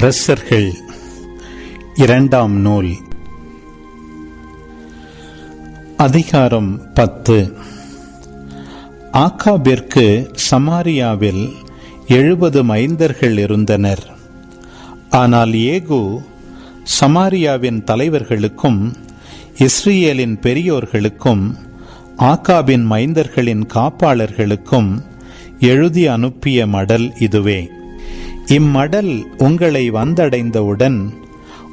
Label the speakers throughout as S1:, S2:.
S1: அரசர்கள். இரண்டாம் நூல். அதிகாரம் பத்து. ஆக்காபிற்கு சமாரியாவில் எழுபது மைந்தர்கள் இருந்தனர். ஆனால் ஏகு சமாரியாவின் தலைவர்களுக்கும் இஸ்ரேலின் பெரியோர்களுக்கும் ஆக்காபின் மைந்தர்களின் காப்பாளர்களுக்கும் எழுதி அனுப்பிய மடல் இதுவே. இம்மடல் உங்களை வந்தடைந்தவுடன்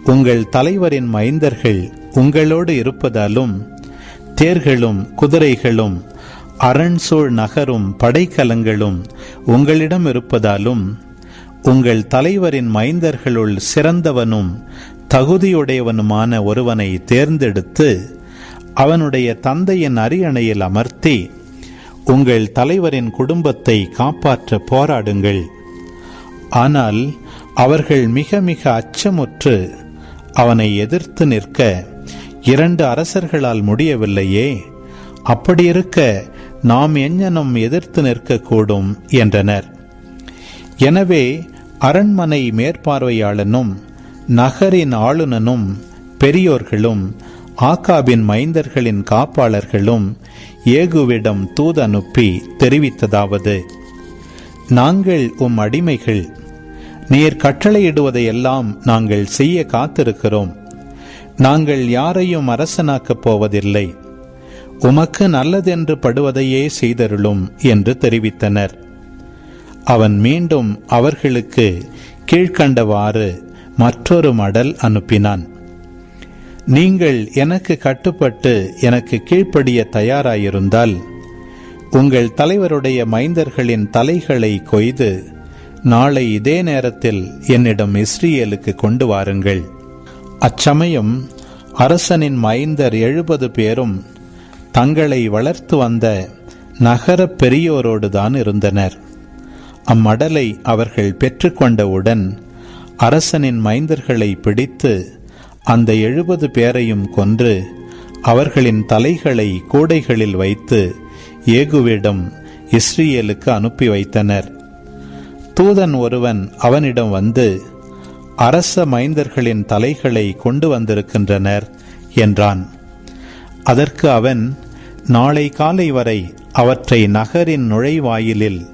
S1: உங்கள் தலைவரின் மைந்தர்கள் உங்களோடு இருப்பதாலும் தேர்களும் குதிரைகளும் அரண்சூழ் நகரும் படைக்கலங்களும் உங்களிடம் இருப்பதாலும் உங்கள் தலைவரின் மைந்தர்களுள் சிறந்தவனும் தகுதியுடையவனுமான ஒருவனை தேர்ந்தெடுத்து அவனுடைய தந்தையின் அரியணையில் அமர்த்தி உங்கள் தலைவரின் குடும்பத்தை காப்பாற்ற போராடுங்கள். ஆனால் அவர்கள் மிக மிக அச்சமுற்று அவனை எதிர்த்து நிற்க இரண்டு அரசர்களால் முடியவில்லையே. அப்படியிருக்க நாம் எஞ்ஞனம் எதிர்த்து நிற்கக்கூடும் என்றனர். எனவே அரண்மனை மேற்பார்வையாளனும் நகரின் ஆளுநனும் பெரியோர்களும் ஆக்காபின் மைந்தர்களின் காப்பாளர்களும் ஏகுவிடம் தூதனுப்பி தெரிவித்ததாவது நாங்கள் உம் அடிமைகள் நீர் கட்டளையிடுவதையெல்லாம் நாங்கள் செய்ய காத்திருக்கிறோம். நாங்கள் யாரையும் அரசனாக்கப் போவதில்லை. உமக்கு நல்லதென்று படுவதையே செய்தருளும் என்று தெரிவித்தனர். அவன் மீண்டும் அவர்களுக்கு கீழ்கண்டவாறு மற்றொரு மடல் அனுப்பினான். நீங்கள் எனக்கு கட்டுப்பட்டு எனக்கு கீழ்ப்படிய தயாராயிருந்தால் உங்கள் தலைவருடைய மைந்தர்களின் தலைகளை கொய்து நாளை இதே நேரத்தில் என்னிடம் இஸ்ரேலுக்கு கொண்டு வாருங்கள். அச்சமயம் அரசனின் மைந்தர் எழுபது பேரும் தங்களை வளர்த்து வந்த நகர பெரியோரோடுதான் இருந்தனர். அம்மடலை அவர்கள் பெற்றுக்கொண்டவுடன் அரசனின் மைந்தர்களை பிடித்து அந்த எழுபது பேரையும் கொன்று அவர்களின் தலைகளை கூடைகளில் வைத்து ஏகுவிடம் இஸ்ரேலுக்கு அனுப்பி வைத்தனர். தூதன் ஒருவன் அவனிடம் வந்து அரச மைந்தர்களின் தலைகளை கொண்டு வந்திருக்கின்றனர் என்றான். அதற்கு அவன் நாளை காலை வரை அவற்றை நகரின் நுழைவாயிலில்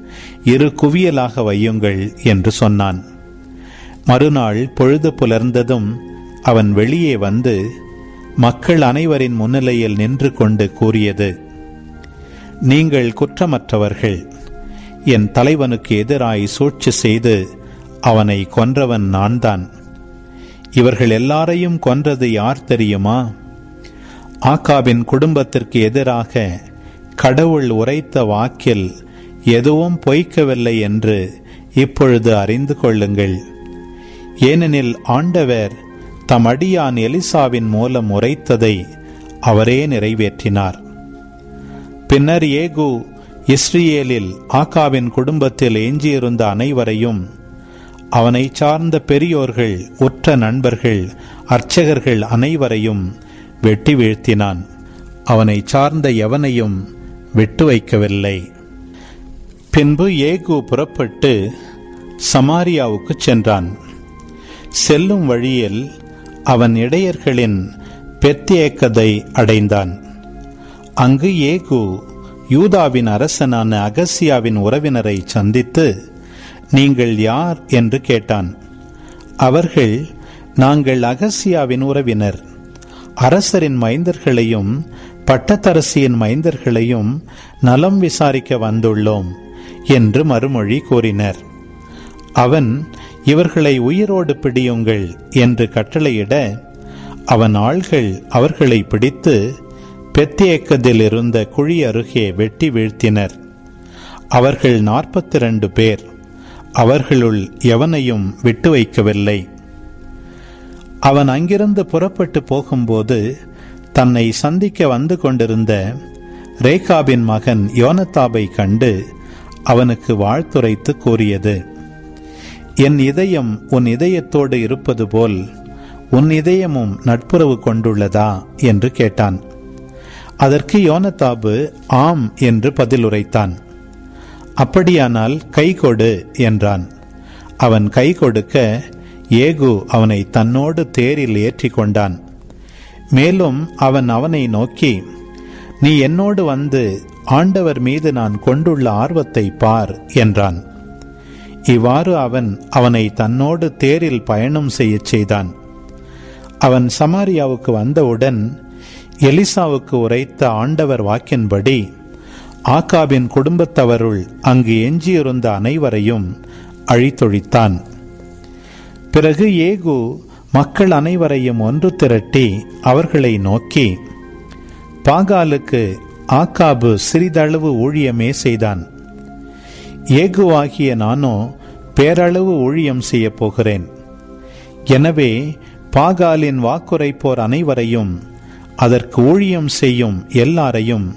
S1: இரு குவியலாக வையுங்கள் என்று சொன்னான். மறுநாள் பொழுது புலர்ந்ததும் அவன் வெளியே வந்து மக்கள் அனைவரின் முன்னிலையில் நின்று கொண்டு கூறியது நீங்கள் குற்றமற்றவர்கள். என் தலைவனுக்கு எதிராய் சூழ்ச்சி செய்து அவனை கொன்றவன் நான்தான். இவர்கள் எல்லாரையும் கொன்றது யார் தெரியுமா? ஆக்காவின் குடும்பத்திற்கு எதிராக கடவுள் உரைத்த வாக்கில் எதுவும் பொய்க்கவில்லை என்று இப்பொழுது அறிந்து கொள்ளுங்கள். ஏனெனில் ஆண்டவர் தம் அடியான் எலிசாவின் மூலம் உரைத்ததை அவரே நிறைவேற்றினார். பின்னர் ஏகு இஸ்ரியேலில் ஆக்காவின் குடும்பத்தில் எஞ்சியிருந்த அனைவரையும் அவனை சார்ந்த பெரியோர்கள் உற்ற நண்பர்கள் அர்ச்சகர்கள் அனைவரையும் வெட்டி வீழ்த்தினான். அவனை சார்ந்த எவனையும் விட்டு வைக்கவில்லை. பின்பு ஏகு புறப்பட்டு சமாரியாவுக்கு சென்றான். செல்லும் வழியில் அவன் இடையர்களின் பெத்தியேக்கதை அடைந்தான். அங்கு ஏகு யூதாவின் அரசனான அகசியாவின் உறவினரை சந்தித்து நீங்கள் யார்? என்று கேட்டான். அவர்கள் நாங்கள் அகசியாவின் உறவினர். அரசரின் மைந்தர்களையும் பட்டத்தரசியின் மைந்தர்களையும் நலம் விசாரிக்க வந்துள்ளோம் என்று மறுமொழி கூறினர். அவன் இவர்களை உயிரோடு பிடியுங்கள் என்று கட்டளையிட அவன் ஆள்கள் அவர்களை பிடித்து பெத்தியக்கத்தில் இருந்த குழி அருகே வெட்டி வீழ்த்தினர். அவர்கள் நாற்பத்தி ரெண்டு பேர். அவர்களுள் எவனையும் விட்டு வைக்கவில்லை. அவன் அங்கிருந்து புறப்பட்டு போகும்போது தன்னை சந்திக்க வந்து கொண்டிருந்த ரேகாபின் மகன் யோனத்தாபை கண்டு அவனுக்கு வாழ்த்துரைத்து கூறியது என் இதயம் உன் இதயத்தோடு இருப்பது போல் உன் இதயமும் நட்புறவு கொண்டுள்ளதா? என்று கேட்டான். அதற்கு யோனதாபு ஆம் என்று பதில் உரைத்தான் அப்படியானால் கை கொடு என்றான். அவன் கை கொடுக்க ஏகு அவனை தன்னோடு தேரில் ஏற்றி கொண்டான். மேலும் அவன் அவனை நோக்கி நீ என்னோடு வந்து ஆண்டவர் மீது நான் கொண்டுள்ள ஆர்வத்தை பார் என்றான். இவ்வாறு அவன் அவனை தன்னோடு தேரில் பயணம் செய்யச் செய்தான். அவன் சமாரியாவுக்கு வந்தவுடன் எலிசாவுக்கு உரைத்த ஆண்டவர் வாக்கின்படி ஆக்காபின் குடும்பத்தவருள் அங்கு எஞ்சியிருந்த அனைவரையும் அழித்தொழித்தான். பிறகு ஏகு மக்கள் அனைவரையும் ஒன்று திரட்டி அவர்களை நோக்கி பாகாலுக்கு ஆக்காபு சிறிதளவு ஊழியமே செய்தான். ஏகுவாகிய நானோ பேரளவு ஊழியம் செய்யப் போகிறேன். எனவே பாகாலின் வாக்குரைப்போர் அனைவரையும் அதற்கு ஊழியம் செய்யும் எல்லாரையும்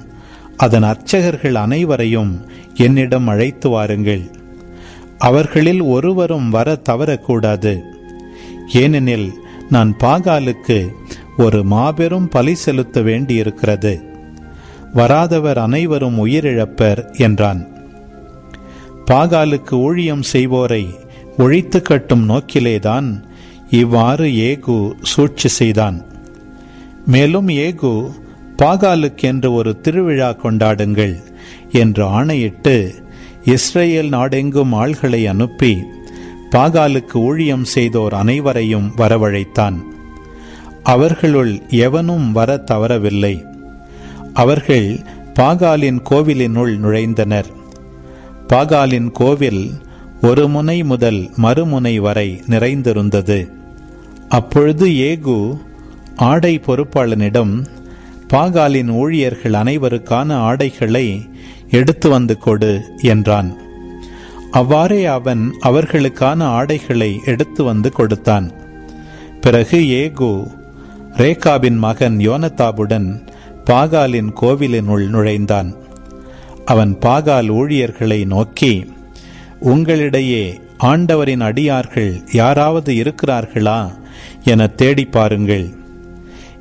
S1: அதன் அர்ச்சகர்கள் அனைவரையும் என்னிடம் அழைத்து வாருங்கள். அவர்களில் ஒருவரும் வர தவறக்கூடாது. ஏனெனில் நான் பாகாலுக்கு ஒரு மாபெரும் பலி செலுத்த வேண்டியிருக்கிறது. வராதவர் அனைவரும் உயிரிழப்பர் என்றான். பாகாலுக்கு ஊழியம் செய்வோரை ஒழித்து கட்டும் நோக்கிலேதான் இவ்வாறு ஏகு சூழ்ச்சி செய்தான். மேலும் ஏகு பாகாலுக்கென்று ஒரு திருவிழா கொண்டாடுங்கள் என்று ஆணையிட்டு இஸ்ரேல் நாடெங்கும் ஆள்களை அனுப்பி பாகாலுக்கு ஊழியம் செய்தோர் அனைவரையும் வரவழைத்தான். அவர்களுள் எவனும் வர தவறவில்லை. அவர்கள் பாகாலின் கோவிலினுள் நுழைந்தனர். பாகாலின் கோவில் ஒரு முனை முதல் மறுமுனை வரை நிறைந்திருந்தது. அப்பொழுது ஏகு ஆடை பொறுப்பாளனிடம் பாகாலின் ஊழியர்கள் அனைவருக்கான ஆடைகளை எடுத்து வந்து கொடு என்றான். அவ்வாறே அவன் அவர்களுக்கான ஆடைகளை எடுத்து வந்து கொடுத்தான். பிறகு ஏகு ரேகாவின் மகன் யோனதாபுடன் பாகாலின் கோவிலினுள் நுழைந்தான். அவன் பாகால் ஊழியர்களை நோக்கி உங்களிடையே ஆண்டவரின் அடியார்கள் யாராவது இருக்கிறார்களா? என தேடி பாருங்கள்.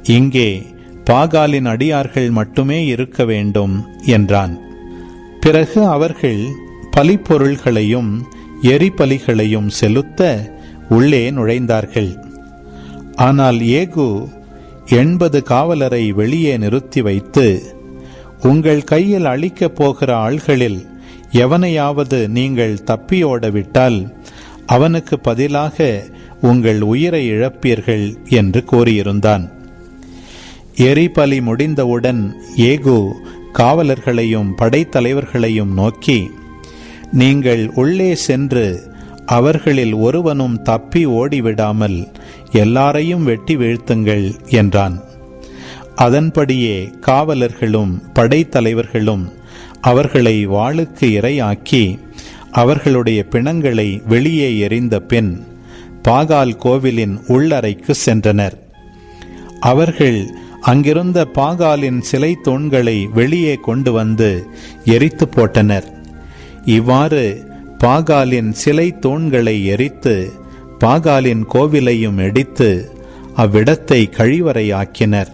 S1: இங்கே பாகாலின் அடியார்கள் மட்டுமே இருக்க வேண்டும் என்றான். பிறகு அவர்கள் பலிப்பொருள்களையும் எரிபலிகளையும் செலுத்த உள்ளே நுழைந்தார்கள். ஆனால் ஏகு எண்பது காவலரை வெளியே நிறுத்தி வைத்து உங்கள் கையில் அழிக்கப் போகிற ஆள்களில் எவனையாவது நீங்கள் தப்பியோட விட்டால் அவனுக்கு பதிலாக உங்கள் உயிரை இழப்பீர்கள் என்று கூறியிருந்தான். எரிபலி முடிந்தவுடன் ஏகு காவலர்களையும் படைத்தலைவர்களையும் நோக்கி நீங்கள் உள்ளே சென்று அவர்களில் ஒருவனும் தப்பி ஓடிவிடாமல் எல்லாரையும் வெட்டி வீழ்த்துங்கள் என்றான். அதன்படியே காவலர்களும் படைத்தலைவர்களும் அவர்களை வாளுக்கு இரையாக்கி அவர்களுடைய பிணங்களை வெளியே எறிந்த பின் பாகால் கோவிலின் உள்ளறைக்கு சென்றனர். அவர்கள் அங்கிருந்த பாகாலின் சிலை தூண்களை வெளியே கொண்டு வந்து எரித்து போட்டனர். இவ்வாறு பாகாலின் சிலை தூண்களை எரித்து பாகாலின் கோவிலையும் இடித்து அவ்விடத்தை கழிவறையாக்கினர்.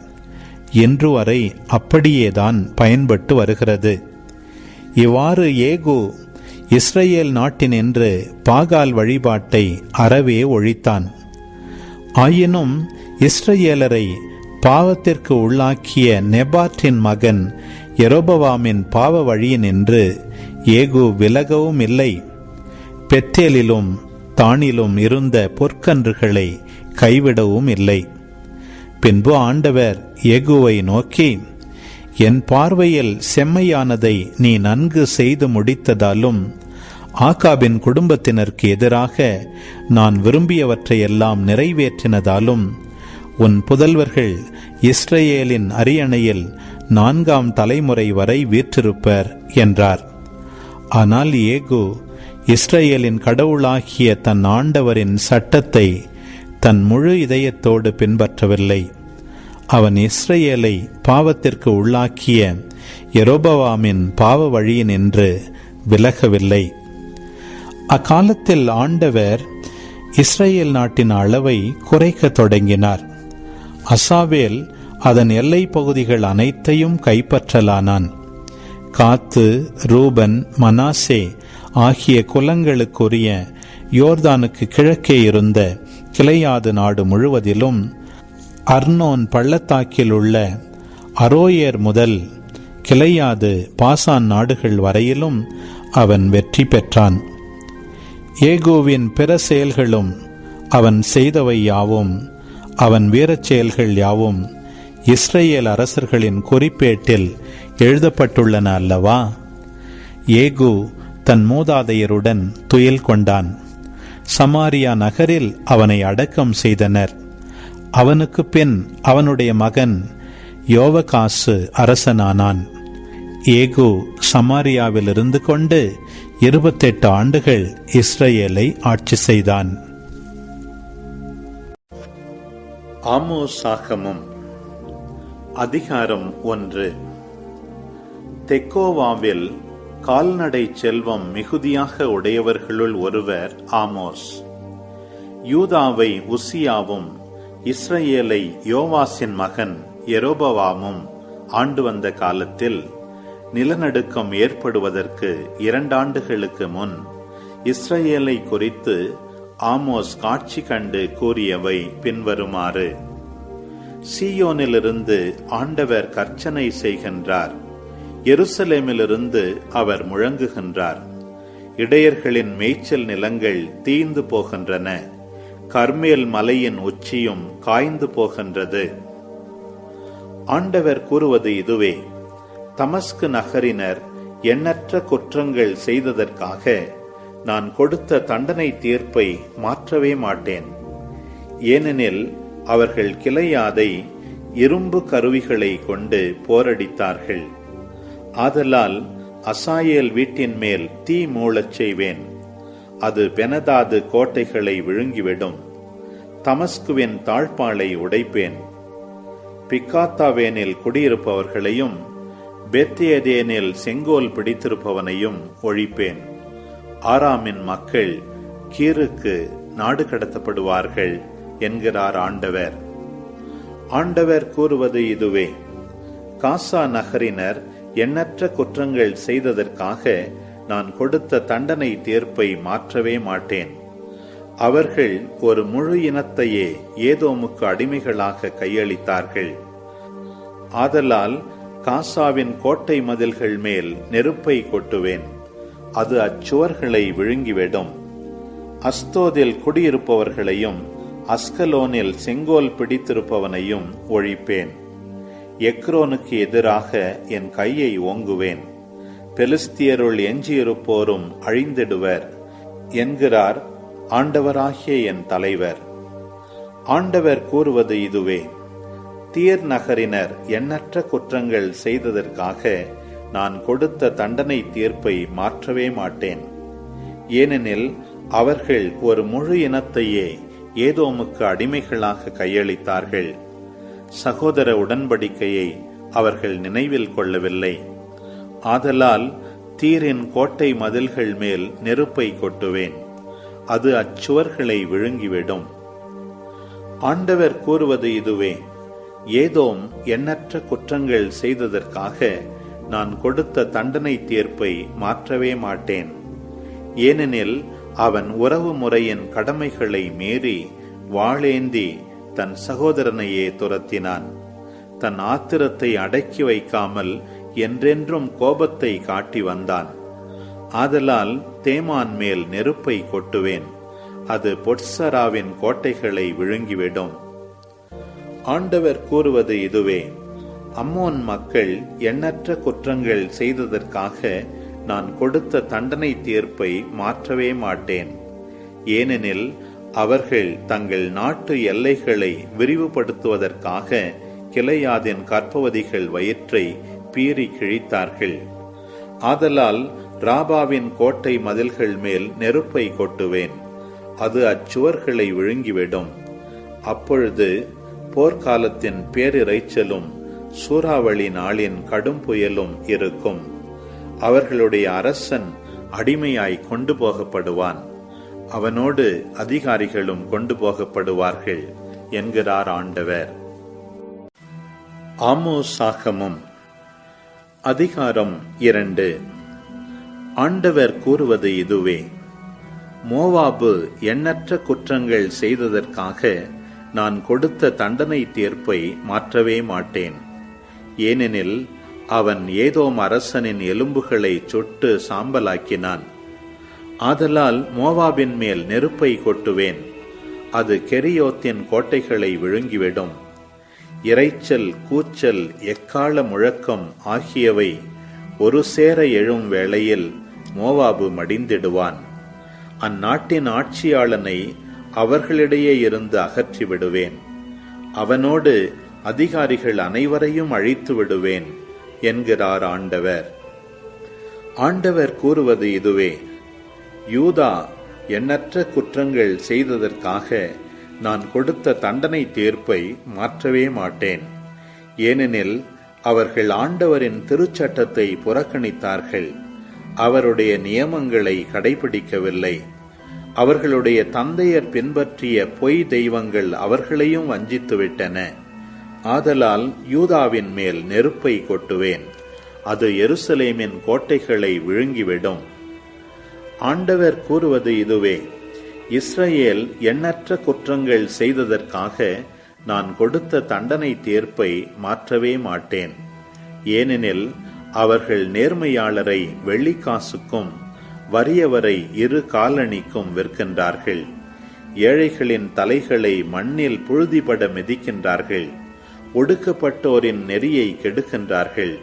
S1: இன்று வரை அப்படியேதான் பயன்பட்டு வருகிறது. இவ்வாறு ஏகு இஸ்ரேல் நாட்டினின்று பாகால் வழிபாட்டை அறவே ஒழித்தான். ஆயினும் இஸ்ரேலரை பாவத்திற்கு உள்ளாக்கிய நெபாற்றின் மகன் எரோபவாமின் பாவ வழியினின்று ஏகு விலகவும் இல்லை. பெத்தேலிலும் தானிலும் இருந்த பொற்கன்றுகளை கைவிடவும் இல்லை. பின்பு ஆண்டவர் ஏகுவை நோக்கி என் பார்வையில் செம்மையானதை நீ நன்கு செய்து முடித்ததாலும் ஆகாபின் குடும்பத்தினருக்கு எதிராக நான் விரும்பியவற்றையெல்லாம் நிறைவேற்றினதாலும் உன் புதல்வர்கள் இஸ்ரேலின் அரியணையில் நான்காம் தலைமுறை வரை வீற்றிருப்பர் என்றார். ஆனால் ஏகு இஸ்ரேலின் கடவுளாகிய தன் ஆண்டவரின் சட்டத்தை தன் முழு இதயத்தோடு பின்பற்றவில்லை. அவன் இஸ்ரேலை பாவத்திற்கு உள்ளாக்கிய எரோபவாமின் பாவ வழியினின்று விலகவில்லை. அக்காலத்தில் ஆண்டவர் இஸ்ரேல் நாட்டின் அளவை குறைக்க தொடங்கினார். அசாவேல் அதன் எல்லை பகுதிகள் அனைத்தையும் கைப்பற்றலானான். காத்து ரூபன் மனாசே ஆகிய குலங்களுக்குரிய யோர்தானுக்கு கிழக்கே இருந்த கிளையாது நாடு முழுவதிலும் அர்னோன் பள்ளத்தாக்கில் உள்ள அரோயர் முதல் கிளையாது பாசான் நாடுகள் வரையிலும் அவன் வெற்றி பெற்றான். ஏகோவின் பிற செயல்களும் அவன் செய்தவை யாவும் அவன் வீரச் செயல்கள் யாவும் இஸ்ரேல் அரசர்களின் குறிப்பேட்டில் எழுதப்பட்டுள்ளன அல்லவா? ஏகு தன் மூதாதையருடன் துயில் கொண்டான். சமாரியா நகரில் அவனை அடக்கம் செய்தனர். அவனுக்கு பின் அவனுடைய மகன் யோவகாசு அரசனானான். ஏகு சமாரியாவில் இருந்து கொண்டு இருபத்தெட்டு ஆண்டுகள் இஸ்ரேலை ஆட்சி செய்தான். ஆமோசாகமும் அதிகாரம் ஒன்று. தெக்கோவாவில் கால்நடை செல்வம் மிகுதியாக உடையவர்களுள் ஒருவர் ஆமோஸ். யூதாவை உசியாவும் இஸ்ரேலை யோவாசின் மகன் எரோபவாமும் ஆண்டு வந்த காலத்தில் நிலநடுக்கம் ஏற்படுவதற்கு இரண்டாண்டுகளுக்கு முன் இஸ்ரேலை குறித்து ஆமோஸ் காட்சி கண்டு கூறியவை பின்வருமாறு. சீயோனிலிருந்து ஆண்டவர் கர்ச்சனை செய்கின்றார். எருசலேமிலிருந்து அவர் முழங்குகின்றார். இடையர்களின் மேய்ச்சல் நிலங்கள் தீந்து போகின்றன. கர்மேல் மலையின் உச்சியும் காய்ந்து போகின்றது. ஆண்டவர் கூறுவது இதுவே. தமஸ்கு நகரினர் எண்ணற்ற குற்றங்கள் செய்ததற்காக நான் கொடுத்த தண்டனை தீர்ப்பை மாற்றவே மாட்டேன். ஏனெனில் அவர்கள் கிளையாதை இரும்பு கருவிகளை கொண்டு போரடித்தார்கள். ஆதலால் அசாயேல் வீட்டின் மேல் தீ மூளச் செய்வேன். அது பெனதாது கோட்டைகளை விழுங்கிவிடும். தமஸ்குவின் தாழ்பாலை உடைப்பேன். பிக்காத்தாவேனில் குடியிருப்பவர்களையும் பெத்தியதேனில் செங்கோல் பிடித்திருப்பவனையும் ஒழிப்பேன். ஆராமின் மக்கள் கீருக்கு நாடு கடத்தப்படுவார்கள் என்கிறார் ஆண்டவர். ஆண்டவர் கூறுவது இதுவே. காசா நகரினர் எண்ணற்ற குற்றங்கள் செய்ததற்காக நான் கொடுத்த தண்டனை தீர்ப்பை மாற்றவே மாட்டேன். அவர்கள் ஒரு முழு இனத்தையே ஏதோமுக்கு அடிமைகளாக கையளித்தார்கள். ஆதலால் காசாவின் கோட்டை மதில்கள் மேல் நெருப்பை கொட்டுவேன். அது அச்சுவர்களை விழுங்கிவிடும். அஸ்தோதில் குடியிருப்பவர்களையும் அஸ்கலோனில் செங்கோல் பிடித்திருப்பவனையும் ஒழிப்பேன். எக்ரோனுக்கு எதிராக என் கையை ஓங்குவேன். பெலிஸ்தியருள் எஞ்சியிருப்போரும் அழிந்திடுவர். என்கிறார் ஆண்டவராகிய என் தலைவர். ஆண்டவர் கூறுவது இதுவே. தீர் நகரினர் எண்ணற்ற குற்றங்கள் செய்ததற்காக நான் கொடுத்த தண்டனை தீர்ப்பை மாற்றவே மாட்டேன். ஏனெனில் அவர்கள் ஒரு முழு இனத்தையே ஏதோமுக்கு அடிமைகளாக கையளித்தார்கள். சகோதர உடன்படிக்கையை அவர்கள் நினைவில் கொள்ளவில்லை. ஆதலால் தீரின் கோட்டை மதில்கள் மேல் நெருப்பை கொட்டுவேன். அது அச்சுவர்களை விழுங்கிவிடும். ஆண்டவர் கூறுவது இதுவே. ஏதோம் எண்ணற்ற குற்றங்கள் செய்ததற்காக நான் கொடுத்த தண்டனை தீர்ப்பை மாற்றவே மாட்டேன். ஏனெனில் அவன் உறவு முறையின் கடமைகளை மீறி வாழேந்தி தன் சகோதரனையே துரத்தினான். தன் ஆத்திரத்தை அடக்கி வைக்காமல் என்றென்றும் கோபத்தை காட்டி வந்தான். ஆதலால் தேமான் மேல் நெருப்பை கொட்டுவேன். அது பொட்சராவின் கோட்டைகளை விழுங்கிவிடும். ஆண்டவர் கூறுவது இதுவே. அம்மோன் மக்கள் எண்ணற்ற குற்றங்கள் செய்ததற்காக நான் கொடுத்த தண்டனை தீர்ப்பை மாற்றவே மாட்டேன். ஏனெனில் அவர்கள் தங்கள் நாட்டு எல்லைகளை விரிவுபடுத்துவதற்காக கிளையாதின் கற்பவதிகள் வயிற்றை பீறி கிழித்தார்கள். ஆதலால் ராபாவின் கோட்டை மதில்கள் மேல் நெருப்பை கொட்டுவேன். அது அச்சுவர்களை விழுங்கிவிடும். அப்பொழுது போர்க்காலத்தின் பேரிரைச்சலும் சூறாவளி நாளின் கடும் புயலும் இருக்கும். அவர்களுடைய அரசன் அடிமையாய் கொண்டு போகப்படுவான். அவனோடு அதிகாரிகளும் கொண்டு போகப்படுவார்கள் என்கிறார் ஆண்டவர். ஆமோசாகமும் அதிகாரம் இரண்டு. ஆண்டவர் கூறுவது இதுவே. மோவாபு எண்ணற்ற குற்றங்கள் செய்ததற்காக நான் கொடுத்த தண்டனை தீர்ப்பை மாற்றவே மாட்டேன். ஏனெனில் அவன் ஏதோம் அரசனின் எலும்புகளை சுட்டு சாம்பலாக்கினான். ஆதலால் மோவாபின் மேல் நெருப்பை கொட்டுவேன். அது கெரியோத்தின் கோட்டைகளை விழுங்கிவிடும். இறைச்சல் கூச்சல் எக்கால முழக்கம் ஆகியவை ஒரு சேர எழும் வேளையில் மோவாபு மடிந்திடுவான். அந்நாட்டின் ஆட்சியாளனை அவர்களிடையே இருந்து அகற்றி விடுவேன் அவனோடு அதிகாரிகள் அனைவரையும் அழித்து விடுவேன் என்கிறார் ஆண்டவர். ஆண்டவர் கூறுவது இதுவே யூதா எண்ணற்ற குற்றங்கள் செய்ததற்காக நான் கொடுத்த தண்டனை தீர்ப்பை மாற்றவே மாட்டேன். ஏனெனில் அவர்கள் ஆண்டவரின் திருச்சட்டத்தை புறக்கணித்தார்கள். அவருடைய நியமங்களை கடைபிடிக்கவில்லை. அவர்களுடைய தந்தையர் பின்பற்றிய பொய் தெய்வங்கள் அவர்களையும் வஞ்சித்துவிட்டன. ஆதலால் யூதாவின் மேல் நெருப்பை கொட்டுவேன். அது எருசலேமின் கோட்டைகளை விழுங்கிவிடும். ஆண்டவர் கூறுவது இதுவே இஸ்ரேல் எண்ணற்ற குற்றங்கள் செய்ததற்காக நான் கொடுத்த தண்டனை தீர்ப்பை மாற்றவே மாட்டேன். ஏனெனில் அவர்கள் நேர்மையாளரை வெள்ளிக்காசுக்கும் வறியவரை இரு காலணிக்கும் விற்கின்றார்கள். ஏழைகளின் தலைகளை மண்ணில் புழுதிபட மிதிக்கின்றார்கள். ஒடுக்கப்பட்டோரின் நெறியை கெடுக்கின்றார்கள்.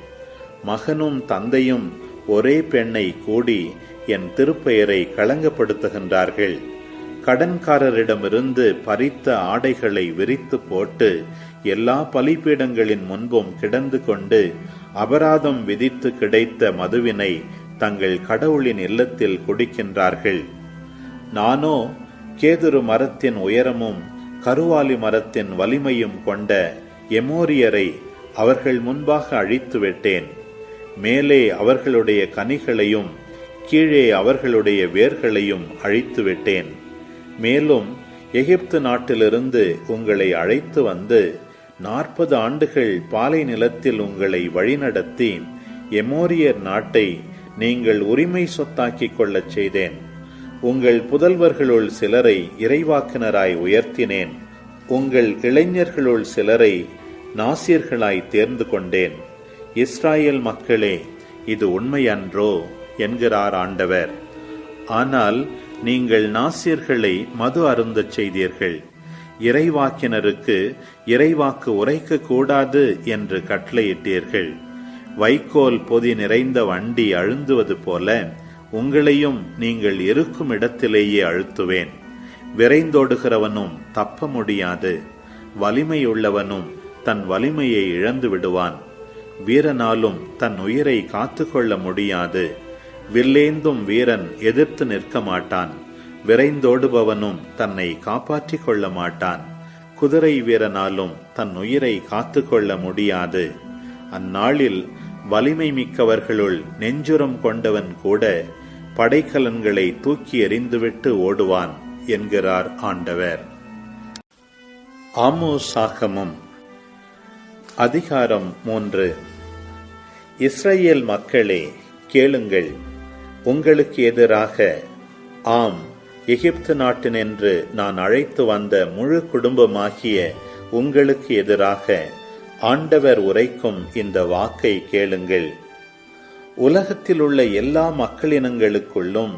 S1: மகனும் தந்தையும் ஒரே பெண்ணை கூடி என் திருப்பெயரை களங்கப்படுத்துகின்றார்கள். கடன்காரரிடமிருந்து பறித்த ஆடைகளை விரித்து போட்டு எல்லா பலிபீடங்களின் முன்பும் கிடந்து கொண்டு அபராதம் விதித்து கிடைத்த மதுவினை தங்கள் கடவுளின் இல்லத்தில் குடிக்கின்றார்கள். நானோ கேதுரு மரத்தின் உயரமும் கருவாலி மரத்தின் வலிமையும் கொண்ட எமோரியரை அவர்கள் முன்பாக அழித்து விட்டேன் மேலே அவர்களுடைய கனிகளையும் கீழே அவர்களுடைய வேர்களையும் அழித்து விட்டேன் மேலும் எகிப்து நாட்டிலிருந்து உங்களை அழைத்து வந்து நாற்பது ஆண்டுகள் பாலை நிலத்தில் உங்களை வழிநடத்தி எமோரியர் நாட்டை நீங்கள் உரிமை சொத்தாக்கிக் கொள்ளச் செய்தேன். உங்கள் புதல்வர்களுள் சிலரை இறைவாக்கினராய் உயர்த்தினேன். உங்கள் இளைஞர்களுள் சிலரை நாசியர்களாய் தேர்ந்து கொண்டேன். இஸ்ராயேல் மக்களே இது உண்மையன்றோ? என்கிறார் ஆண்டவர். ஆனால் நீங்கள் நாசியர்களை மது அருந்தச் செய்தீர்கள். இறைவாக்கினருக்கு இறைவாக்கு உரைக்க கூடாது என்று கட்டளையிட்டீர்கள். வைக்கோல் பொதி நிறைந்த வண்டி அழுந்துவது போல உங்களையும் நீங்கள் இருக்கும் இடத்திலேயே அழுத்துவேன். விரைந்தோடுகிறவனும் தப்ப முடியாது. வலிமையுள்ளவனும் தன் வலிமையை இழந்து விடுவான். வீரனாலும் தன் உயிரை காத்துக்கொள்ள முடியாது. வில்லேந்தும் வீரன் எதிர்த்து நிற்க மாட்டான். விரைந்தோடுபவனும் தன்னை காப்பாற்றிக் கொள்ள மாட்டான். குதிரை வீரனாலும் தன் உயிரை காத்துக்கொள்ள முடியாது. அந்நாளில் வலிமை மிக்கவர்களுள் நெஞ்சுரம் கொண்டவன் கூட படைக்கலன்களை தூக்கி எறிந்துவிட்டு ஓடுவான் என்கிறார் ஆண்டவர். ஆமோசாகமும் அதிகாரம் மூன்று. இஸ்ரேல் மக்களே கேளுங்கள். உங்களுக்கு எதிராக ஆம் எகிப்து நாட்டினின்று நான் அழைத்து வந்த முழு குடும்பமாகிய உங்களுக்கு எதிராக ஆண்டவர் உரைக்கும் இந்த வாக்கை கேளுங்கள். உலகத்தில் உள்ள எல்லா மக்களினங்களுக்குள்ளும்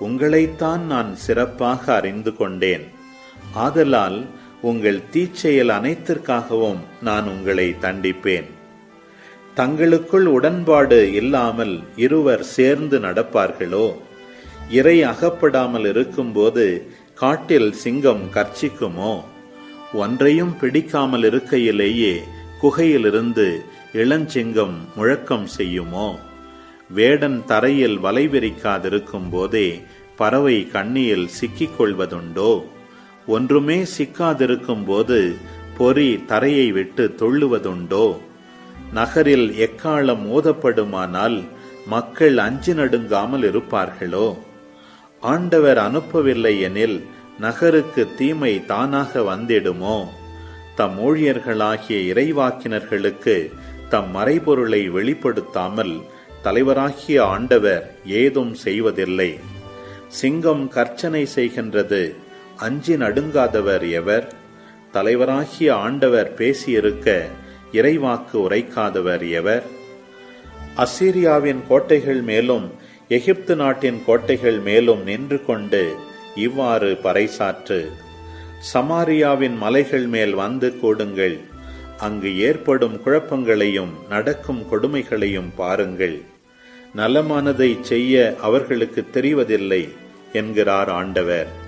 S1: உங்களைத்தான் நான் சிறப்பாக அறிந்து கொண்டேன். ஆதலால் உங்கள் தீச்செயல் அனைத்திற்காகவும் நான் உங்களை தண்டிப்பேன். தங்களுக்குள் உடன்பாடு இல்லாமல் இருவர் சேர்ந்து நடப்பார்களோ? இறை அகப்படாமல் இருக்கும்போது காட்டில் சிங்கம் கர்ச்சிக்குமோ? ஒன்றையும் பிடிக்காமல் இருக்கையிலேயே குகையிலிருந்து இளஞ்சிங்கம் முழக்கம் செய்யுமோ? வேடன் தரையில் வலைவிரிக்காதிருக்கும் போதே பறவை கண்ணியில் சிக்கிக் கொள்வதுண்டோ ஒன்றுமே சிக்காதிருக்கும் போது பொறி தரையை விட்டு தொள்ளுவதுண்டோ நகரில் எக்காலம் மோதப்படுமானால் மக்கள் அஞ்சு நடுங்காமல் இருப்பார்களோ? ஆண்டவர் அனுப்பவில்லை எனில் நகருக்கு தீமை தானாக வந்திடுமோ? தம் ஊழியர்களாகிய இறைவாக்கினர்களுக்கு தம் மறைபொருளை வெளிப்படுத்தாமல் தலைவராகிய ஆண்டவர் ஏதும் செய்வதில்லை. சிங்கம் கர்ச்சனை செய்கின்றது அஞ்சி நடுங்காதவர் எவர்? தலைவராகிய ஆண்டவர் பேசியிருக்க இறைவாக்கு உரைக்காதவர் எவர்? அசீரியாவின் கோட்டைகள் மேலும் எகிப்து நாட்டின் கோட்டைகள் மேலும் நின்று கொண்டு இவ்வாறு பறைசாற்று சமாரியாவின் மலைகள் மேல் வந்து கூடுங்கள் அங்கு ஏற்படும் குழப்பங்களையும் நடக்கும் கொடுமைகளையும் பாருங்கள். நலமானதை செய்ய அவர்களுக்கு தெரிவதில்லை என்கிறார் ஆண்டவர்.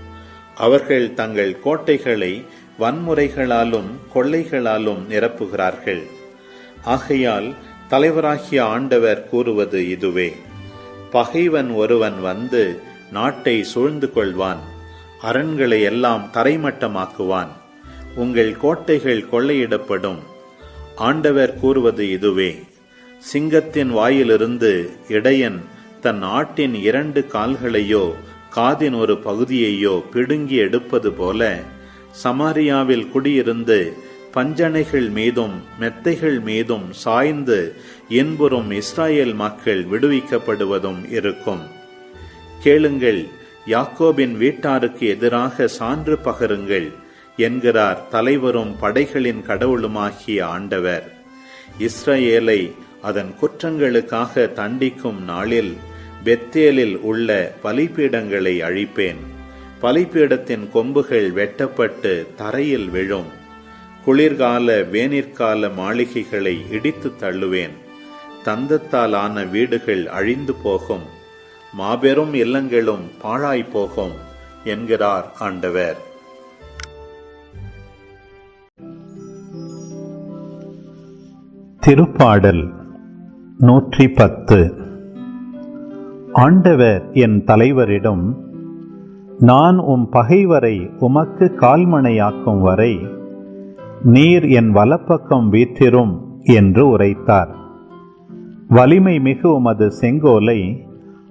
S1: அவர்கள் தங்கள் கோட்டைகளை வன்முறைகளாலும் கொள்ளைகளாலும் நிரப்புகிறார்கள். ஆகையால் தலைவராகிய ஆண்டவர் கூறுவது இதுவே. பகைவன் ஒருவன் வந்து நாட்டை சூழ்ந்து கொள்வான். அரண்களை எல்லாம் தரைமட்டமாக்குவான். உங்கள் கோட்டைகள் கொள்ளையிடப்படும். ஆண்டவர் கூறுவது இதுவே. சிங்கத்தின் வாயிலிருந்து இடையன் தன் ஆட்டின் இரண்டு கால்களையோ காதின் ஒரு பகுதியையோ பிடுங்கி எடுப்பது போல சமாரியாவில் குடியிருந்து பஞ்சனைகள் மீதும் மெத்தைகள் மீதும் சாய்ந்து இன்புறும் இஸ்ராயேல் மக்கள் விடுவிக்கப்படுவதும் இருக்கும். கேளுங்கள் யாக்கோபின் வீட்டாருக்கு எதிராக சான்று பகருங்கள் என்கிறார் தலைவரும் படைகளின் கடவுளுமாகிய ஆண்டவர். இஸ்ரேலை அதன் குற்றங்களுக்காக தண்டிக்கும் நாளில் பெத்தேலில் உள்ள பலிபீடங்களை அழிப்பேன். பலிபீடத்தின் கொம்புகள் வெட்டப்பட்டு தரையில் விழும். குளிர்கால வேனிற்கால மாளிகைகளை இடித்து தள்ளுவேன். தந்தத்தால் ஆன வீடுகள் அழிந்து போகும். மாபெரும் இல்லங்களும் பாழாய் போகும் என்கிறார் ஆண்டவர்.
S2: திருப்பாடல் நூற்றி பத்து. ஆண்டவர் என் தலைவரிடம் நான் உம் பகைவரை உமக்கு கால்மனையாக்கும் வரை நீர் என் வலப்பக்கம் வீற்றிரும் என்று உரைத்தார். வலிமை மிகு உமது செங்கோலை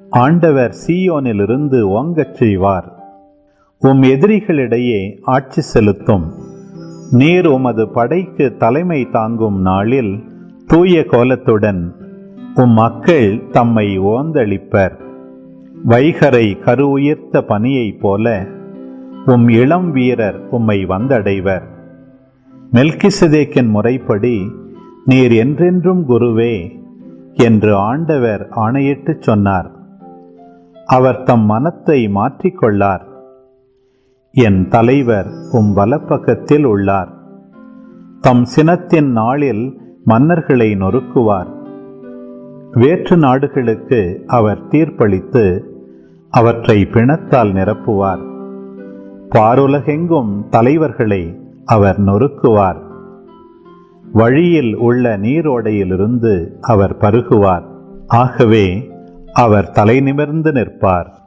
S2: ஆண்டவர் சீயோனிலிருந்து ஓங்கச் செய்வார். உம் எதிரிகளிடையே ஆட்சி செலுத்தும். நீர் உமது படைக்கு தலைமை தாங்கும் நாளில் தூய கோலத்துடன் உம் மக்கள் தம்மை ஓந்தளிப்பர். வைகரை கரு உயிர்த்த பனியைப் போல உம் இளம் வீரர் உம்மை வந்தடைவர். மெல்கிசதேக்கின் முறைப்படி நீர் என்றென்றும் குருவே என்று ஆண்டவர் ஆணையிட்டுச் சொன்னார். அவர் தம் மனத்தை மாற்றிக்கொள்ளார். என் தலைவர் உம் வலப்பக்கத்தில் உள்ளார். தம் சினத்தின் நாளில் மன்னர்களை நொறுக்குவார். வேற்று நாடுகளுக்கு அவர் தீர்ப்பளித்து அவற்றை பிணத்தால் நிரப்புவார். பாருலகெங்கும் தலைவர்களை அவர் நொறுக்குவார். வழியில் உள்ள நீரோடையிலிருந்து அவர் பருகுவார். ஆகவே அவர் தலை நிமிர்ந்து நிற்பார்.